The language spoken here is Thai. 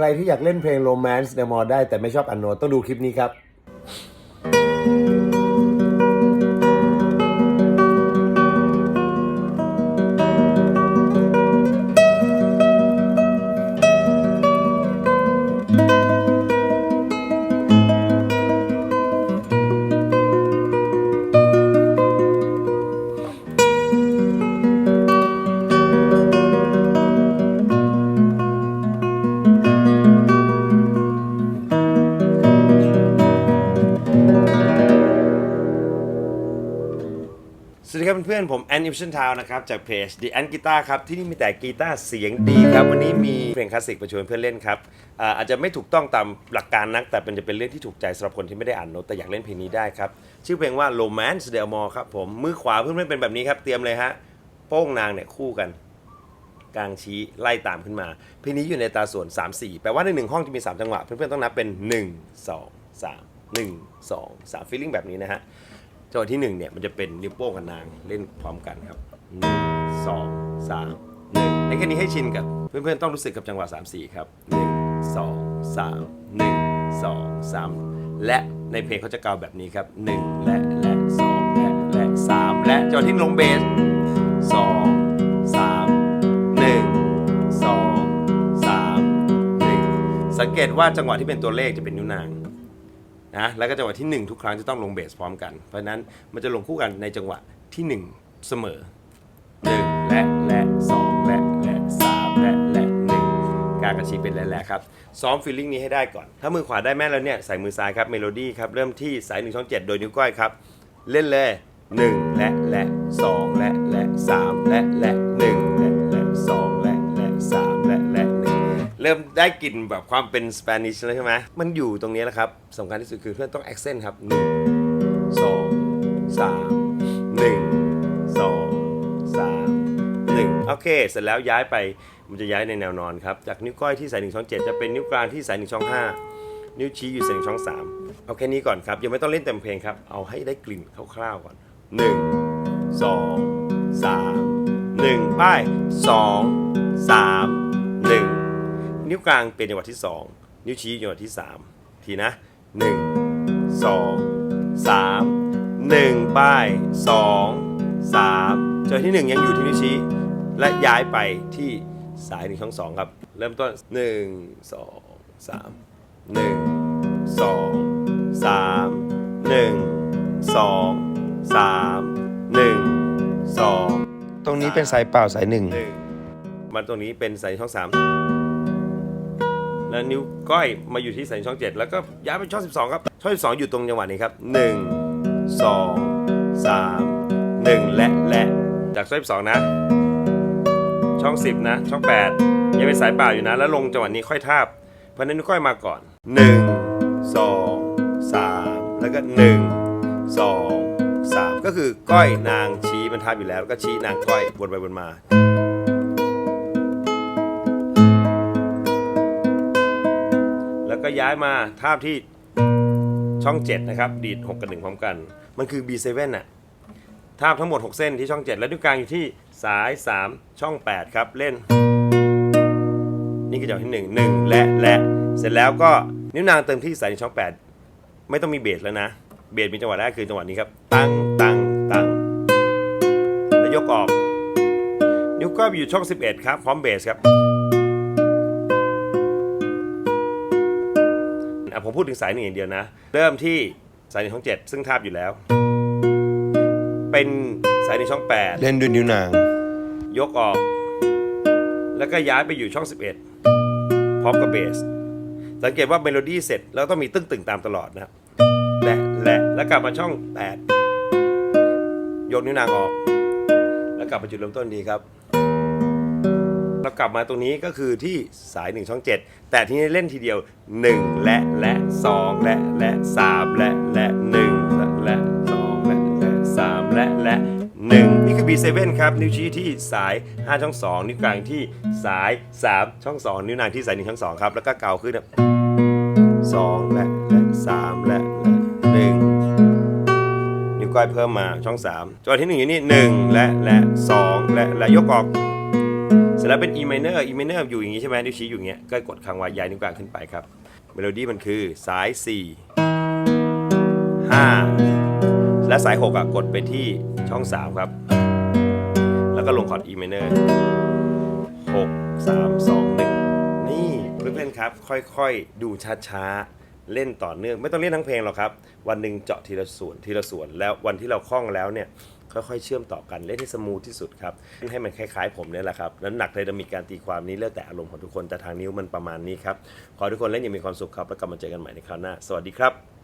ใครที่อยากเล่นเพลงโรแมนต์ในมอได้แต่ไม่ชอบอันโนตต้องดูคลิปนี้ครับ พื่อนๆ ผมแอนนิ t ชันทาวนะครับ จากเพจ The a n Guitar ครับ ที่นี่มีแต่กีตาร์เสียงดีครับ วันนี้มีเพลงคลาสสิกมาชวนเพื่อนเล่นครับอาอาจจะไม่ถูกต้องตามหลักการนัก แต่เป็นจะเป็นเรื่องที่ถูกใจสำหรับคนที่ไม่ได้อ่านโน้ตแต่อยากเล่นเพลงนี้ได้ครับ ชื่อเพลงว่า Romance Del More ครับผมมือขวาเพื่อนๆเป็นแบบนี้ครับเตรียมเลยฮะโป้งนางเนี่ยคู่กันกลางชี้ไล่ตามขึ้นมา เพลงนี้อยู่ในตาส่วน 3 4 แปลว่าในหนึ่งห้องจะมี 3 จังหวะ เพื่อนๆต้องนับเป็น 1 2 3 1 2 3ฟีลลิ่งแบบนี้นะฮะ จังหวะที่หนึ่งเนี่ยมันจะเป็นนิ้วโป้งกับนางเล่นพร้อมกันครับหนึ่งสองสามหนึ่งในแค่นี้ให้ชินกับเพื่อนๆต้องรู้สึกกับจังหวะ3 4ครับหนึ่งสองสามหนึ่งสองสามและในเพลงเขาจะเกาวแบบนี้ครับหนึ่งและและสองและและสามและจังหวะที่ลงเบสสองสามหนึ่งสองสามหนึ่งสังเกตว่าจังหวะที่เป็นตัวเลขจะเป็นนิ้วนาง นะแล้วก็จังหวะที่ 1 ทุกครั้งจะต้องลงเบสพร้อมกัน เพราะนั้นมันจะลงคู่กันในจังหวะที่ 1 เสมอ 1 และและ2และและ3และและ1การกระชีเป็นและและครับ ซ้อมฟีลลิ่งนี้ให้ได้ก่อน ถ้ามือขวาได้แม่นแล้วเนี่ยใส่มือซ้ายครับเมโลดี้ครับเริ่มที่สาย1ช่อง7โดยนิ้วก้อยครับ เล่นเลย 1 และและ2และและ3และและ1และ ริ่มได้กลิ่นแบบความเป็นสเปนิชแล้วใช่ไหมมันอยู่ตรงนี้แหละครับสำคัญที่สุดคือเพื่อนต้อง accent ครับ1 2 3 1 2 3 1โอเค เสร็จแล้วย้ายไปมันจะย้ายในแนวนอนครับ จากนิ้วก้อยที่สาย1ช่อง7จะเป็นนิ้วกลางที่สาย1ช่อง5นิ้วชี้อยู่สาย1ช่อง3เอาแค่นี้ก่อนครับ ยังไม่ต้องเล่นเต็มเพลงครับ เอาให้ได้กลิ่นคร่าวๆก่อน1 2 3 1ไป้าย2 3 1 นิ้วกลางเป็นจังหวะที่ 2 นิ้วชี้จังหวะที่ 3 ทีนะ 1 2 3 1ป้าย2 3จังหวะที่ 1 ยังอยู่ที่นิ้วชี้ และย้ายไปที่สายหนึ่งช่องสองครับ เริ่มต้น 1 2 3 1 2 3 1 2 3 1 2 ตรงนี้เป็นสายเปล่าสายหนึ่งมาตรงนี้เป็นสายช่องสาม แล้วนิ้วก้อยมาอยู่ที่สายช่อง 7 แล้วก็ย้ายไปช่อง 12 ครับ ช่อง 12 อยู่ตรงจังหวะนี้ครับ 1 2 3 1 และและจากช่อง 12 นะ ช่อง 10 นะ ช่อง 8 ยังเป็นสายเปล่าอยู่นะ แล้วลงจังหวะนี้ค่อยทาบ เพราะนั้นนิ้วก้อยมาก่อน 1 2 3 แล้วก็ 1 2 3 ก็คือก้อยนางชี้มันทาบอยู่แล้วแล้ว ก็ชี้นางก้อยวนไปวนมา ย้ายมาทาบที่ช่อง 7 นะครับ ดีด 6 กับ 1 พร้อมกัน มันคือ B7 น่ะทาบทั้งหมด 6 เส้นที่ช่อง 7 แล้วนิ้วกลางอยู่ที่สาย 3 ช่อง 8 ครับ เล่น นี่คือจังหวะที่ 1 1 และและ เสร็จแล้วก็นิ้วนางเติมที่สายในช่อง 8 ไม่ต้องมีเบสแล้วนะ เบสมีจังหวะแรกคือจังหวะนี้ครับ ตั้งตั้งตั้งแล้วยกออก นิ้วก้อยอยู่ช่อง 11 ครับ พร้อมเบสครับ อะผมพูดถึงสายหนึ่งอย่างเดียวนะ เริ่มที่สายหนึ่งช่องเจ็ดซึ่งทาบอยู่แล้ว เป็นสายหนึ่งช่องแปดเล่นด้วยนิ้วนาง ยกออก แล้วก็ย้ายไปอยู่ช่อง 11 พร้อมกับเบส สังเกตว่าเมโลดี้เสร็จแล้วต้องมีตึ้งตึงๆตามตลอดนะครับและและแล้วกลับมาช่อง 8 ยกนิ้วนางออก แล้วกลับมาจุดเริ่มต้นดีครับ เรากลับมาตรงนี้ก็คือที่สาย 1 ช่อง 7 แต่ที่นี่เล่นทีเดียว 1 และและ 2 และและ 3 และและ 1 และและ 2 และและ 3 และและ 1 นี่คือ B7 ครับ นิ้วชี้ที่สาย 5 ช่อง 2 นิ้วกลางที่สาย 3 ช่อง 2 นิ้วนางที่สาย 1 ช่อง 2 ครับ แล้วก็เกาขึ้น2และและ3และและ 1นิ้วก้อยเพิ่มมาช่อง3จังหวะที่1อยู่นี่1และและ 2 และและยกออก จแล้วเป็น E minor E minor อยู่อย่างนี้ใช่ไหมนิ้วชี้อยู่อย่างเงี้ยก็กดค้างไว้ย้ายนิ้วกลางขึ้นไปครับเมโลดี้มันคือสาย 4 5 และสาย 6อะกดไปที่ช่อง 3 ครับ แล้วก็ลงคอร์ด E minor 6 3 2 1 นี่เพื่อนๆครับ ค่อยๆ ดูช้าๆ เล่นต่อเนื่อง ไม่ต้องเล่นทั้งเพลงหรอกครับ วันหนึ่งเจาะทีละส่วนทีละส่วนแล้ววันที่เราคล่องแล้วเนี่ย ค่อยๆเชื่อมต่อกันเล่นให้สมูทที่สุดครับให้มันคล้ายๆผมเนี่ยแหละครับแล้วหนักไดนามิกการตีความนี้แล้วแต่อารมณ์ของทุกคนแต่ทางนิ้วมันประมาณนี้ครับขอทุกคนเล่นอย่างมีความสุขครับแล้วกลับมาเจอกันใหม่ในคราวหน้าสวัสดีครับ